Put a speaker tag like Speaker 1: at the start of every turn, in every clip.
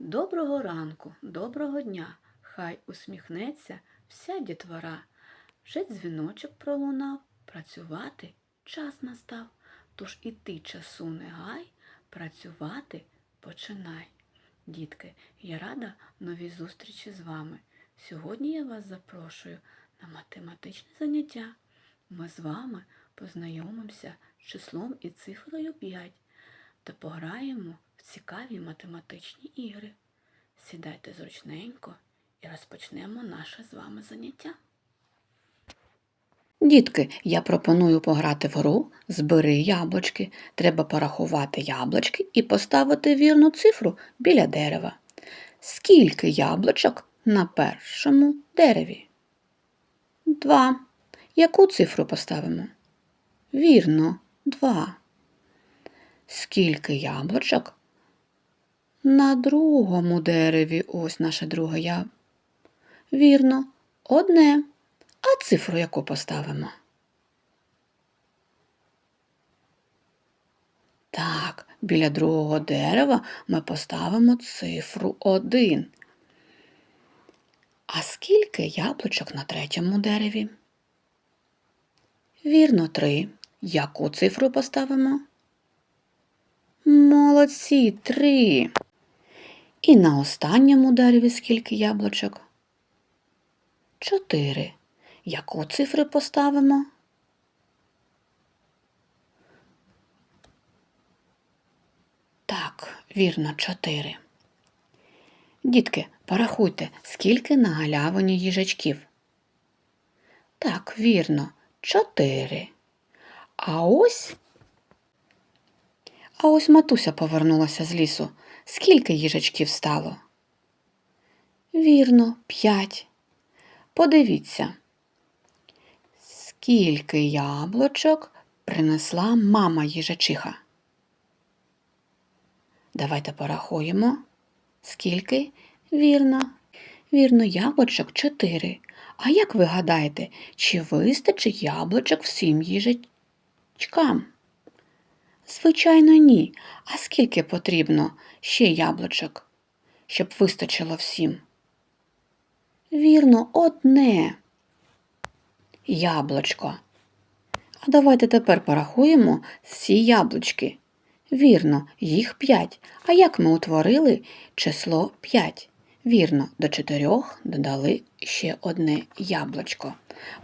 Speaker 1: Доброго ранку, доброго дня, хай усміхнеться вся дітвора. Вже дзвіночок пролунав, працювати час настав. Тож і ти часу не гай, працювати починай. Дітки, я рада новій зустрічі з вами. Сьогодні я вас запрошую на математичне заняття. Ми з вами познайомимося з числом і цифрою 5 та пограємо в цікаві математичні ігри. Сідайте зручненько і розпочнемо наше з вами заняття. Дітки, я пропоную пограти в гру Збери яблучки. Треба порахувати яблучки і поставити вірну цифру біля дерева. Скільки яблучок на першому дереві? Два. Яку цифру поставимо? Вірно, два. Скільки яблучок? На другому дереві ось наше друге я. Вірно, одне. А цифру яку поставимо? Так, біля другого дерева ми поставимо цифру один. А скільки яблучок на третьому дереві? Вірно, три. Яку цифру поставимо? Молодці, три. І на останньому дереві скільки яблучок? Чотири. Яку цифру поставимо? Так, вірно, чотири. Дітки, порахуйте, скільки на галявині їжачків. Так, вірно, чотири. А ось а ось матуся повернулася з лісу. Скільки їжачків стало? Вірно, п'ять. Подивіться, скільки яблучок принесла мама їжачиха. Давайте порахуємо. Скільки? Вірно. Вірно, яблучок чотири. А як ви гадаєте, чи вистачить яблучок всім їжачкам? Звичайно, ні. А скільки потрібно ще яблучок, щоб вистачило всім? Вірно, одне яблучко. А давайте тепер порахуємо всі яблучки. Вірно, їх п'ять. А як ми утворили число п'ять? Вірно, до чотирьох додали ще одне яблучко.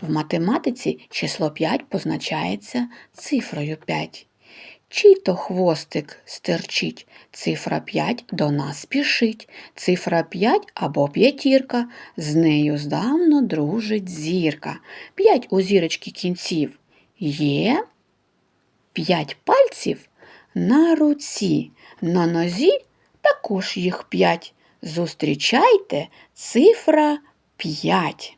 Speaker 1: В математиці число 5 позначається цифрою 5. Чий то хвостик стерчить, цифра 5 до нас спішить, цифра 5 або п'ятірка, з нею здавно дружить зірка. П'ять у зірочки кінців є, п'ять пальців на руці, на нозі також їх п'ять. Зустрічайте цифра 5.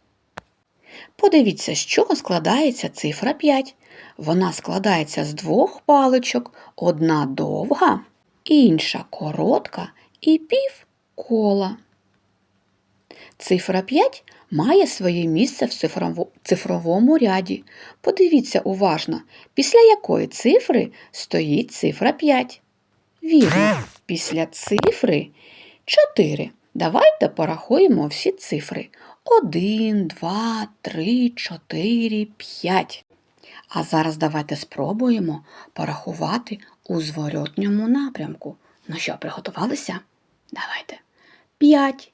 Speaker 1: Подивіться, з чого складається цифра 5. Вона складається з двох паличок, одна довга, інша коротка і пів кола. Цифра 5 має своє місце в цифровому ряді. Подивіться уважно, після якої цифри стоїть цифра 5. Вірно, після цифри 4. Давайте порахуємо всі цифри. 1, 2, 3, 4, 5. А зараз давайте спробуємо порахувати у зворотньому напрямку. Ну що, приготувалися? Давайте. 5,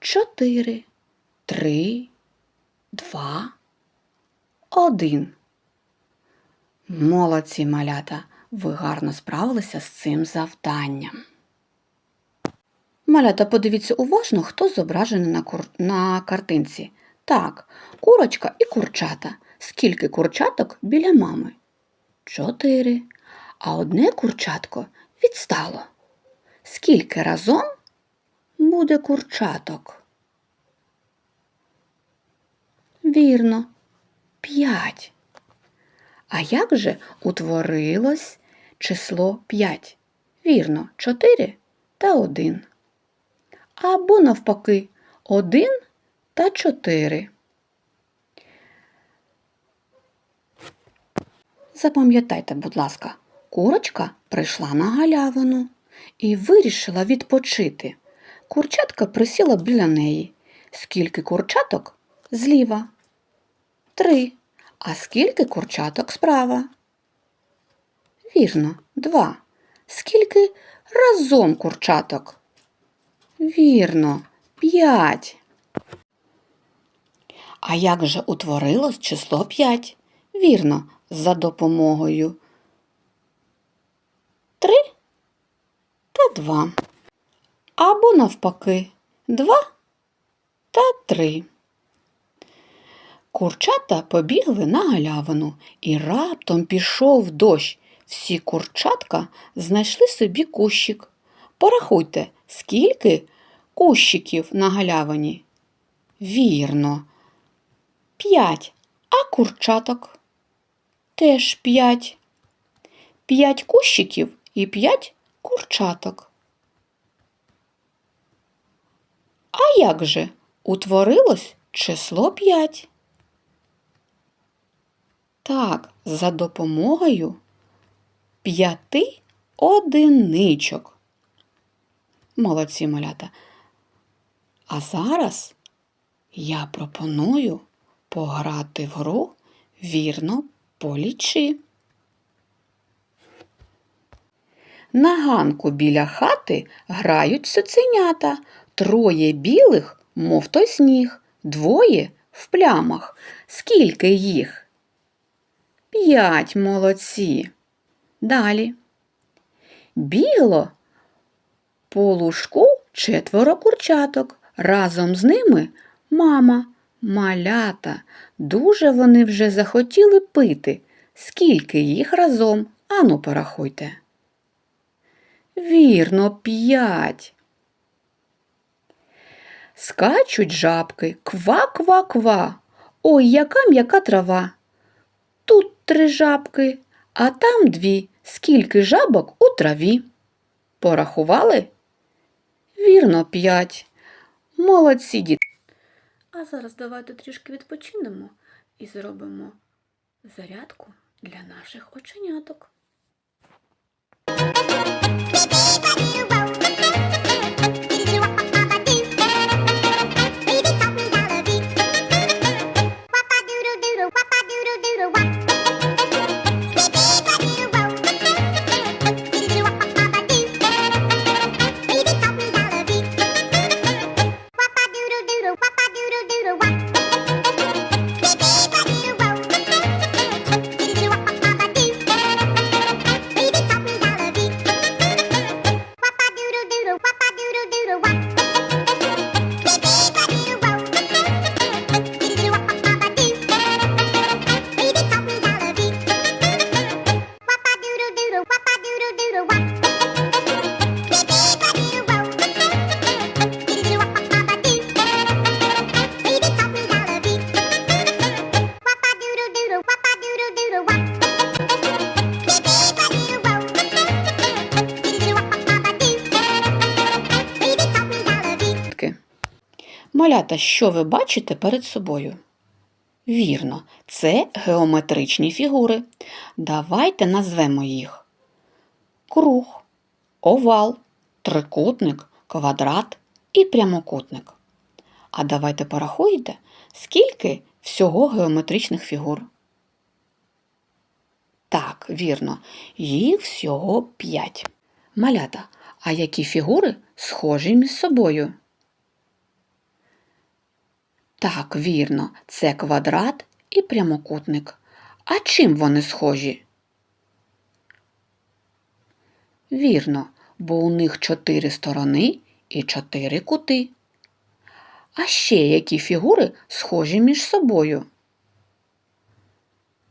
Speaker 1: 4, 3, 2, 1. Молодці малята, ви гарно справилися з цим завданням. Малята, подивіться уважно, хто зображений на, кур... на картинці. Так, курочка і курчата. Скільки курчаток біля мами? Чотири. А одне курчатко відстало. Скільки разом буде курчаток? Вірно, п'ять. А як же утворилось число п'ять? Вірно, чотири та один. Або навпаки, один та чотири. Запам'ятайте, будь ласка, курочка прийшла на галявину і вирішила відпочити. Курчатка присіла біля неї. Скільки курчаток зліва? Три. А скільки курчаток справа? Вірно, два. Скільки разом курчаток? Вірно, п'ять. А як же утворилось число п'ять? Вірно, за допомогою три та два. Або навпаки, два та три. Курчата побігли на галявину, і раптом пішов дощ. Всі курчатка знайшли собі кущик. Порахуйте, скільки кущиків на галявині? Вірно, п'ять. А курчаток? Теж п'ять. П'ять кущиків і п'ять курчаток. А як же утворилось число п'ять? Так, за допомогою п'яти одиничок. Молодці малята. А зараз я пропоную пограти в гру вірно полічи. На ганку біля хати грають цуценята. Троє білих, мов той сніг, двоє в плямах. Скільки їх? П'ять молодці. Далі. Бігло по лужку четверо курчаток. Разом з ними мама, малята. Дуже вони вже захотіли пити. Скільки їх разом? Ану, порахуйте. Вірно, п'ять. Скачуть жабки, ква-ква-ква. Ой, яка м'яка трава. Тут три жабки, а там дві. Скільки жабок у траві? Порахували? Вірно, п'ять. Молодці діти. А зараз давайте трішки відпочинемо і зробимо зарядку для наших оченяток. Малята, що ви бачите перед собою? Вірно, це геометричні фігури. Давайте назвемо їх. Круг, овал, трикутник, квадрат і прямокутник. А давайте порахуйте, скільки всього геометричних фігур. Так, вірно, їх всього п'ять. Малята, а які фігури схожі між собою? Так, вірно, це квадрат і прямокутник. А чим вони схожі? Вірно, бо у них чотири сторони і чотири кути. А ще які фігури схожі між собою?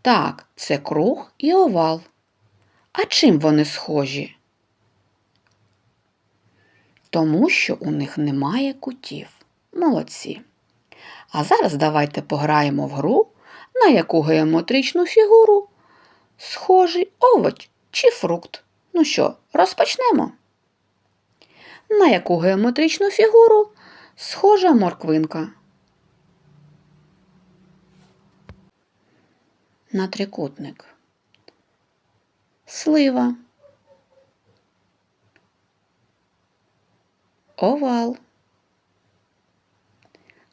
Speaker 1: Так, це круг і овал. А чим вони схожі? Тому що у них немає кутів. Молодці. А зараз давайте пограємо в гру, на яку геометричну фігуру схожий овоч чи фрукт. Ну що, розпочнемо? На яку геометричну фігуру схожа морквинка? На трикутник. Слива. Овал.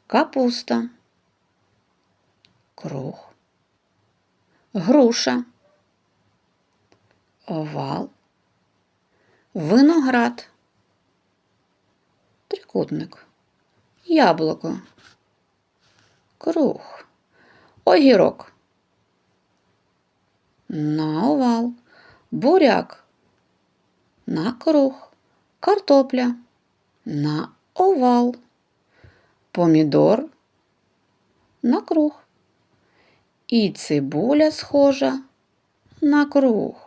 Speaker 1: Капуста, круг, груша, овал, виноград, трикутник, яблуко, круг, огірок. На овал, буряк, на круг, картопля, на овал, помідор на круг. І цибуля схожа на круг.